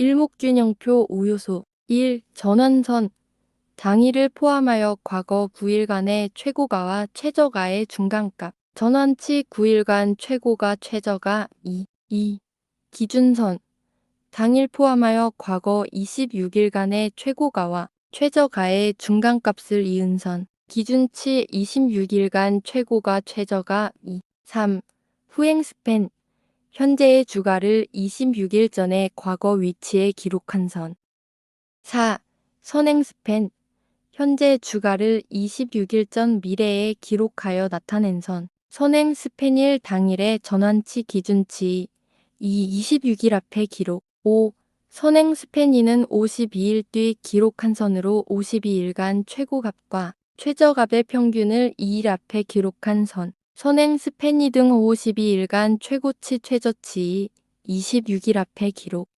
일목균형표 5요소 1. 전환선 당일을 포함하여 과거 9일간의 최고가와 최저가의 중간값 전환치 9일간 최고가 최저가 2. 2. 기준선 당일 포함하여 과거 26일간의 최고가와 최저가의 중간값을 이은 선 기준치 26일간 최고가 최저가 2. 3. 후행 스팬 현재의 주가를 26일 전에 과거 위치에 기록한 선. 4. 선행 스팬. 현재 주가를 26일 전 미래에 기록하여 나타낸 선. 선행 스팬일 당일의 전환치 기준치 2. 26일 앞에 기록. 5. 선행 스팬이는 52일 뒤 기록한 선으로 52일간 최고값과 최저값의 평균을 2일 앞에 기록한 선. 선행 스팬이 등 52일간 최고치 최저치 26일 앞에 기록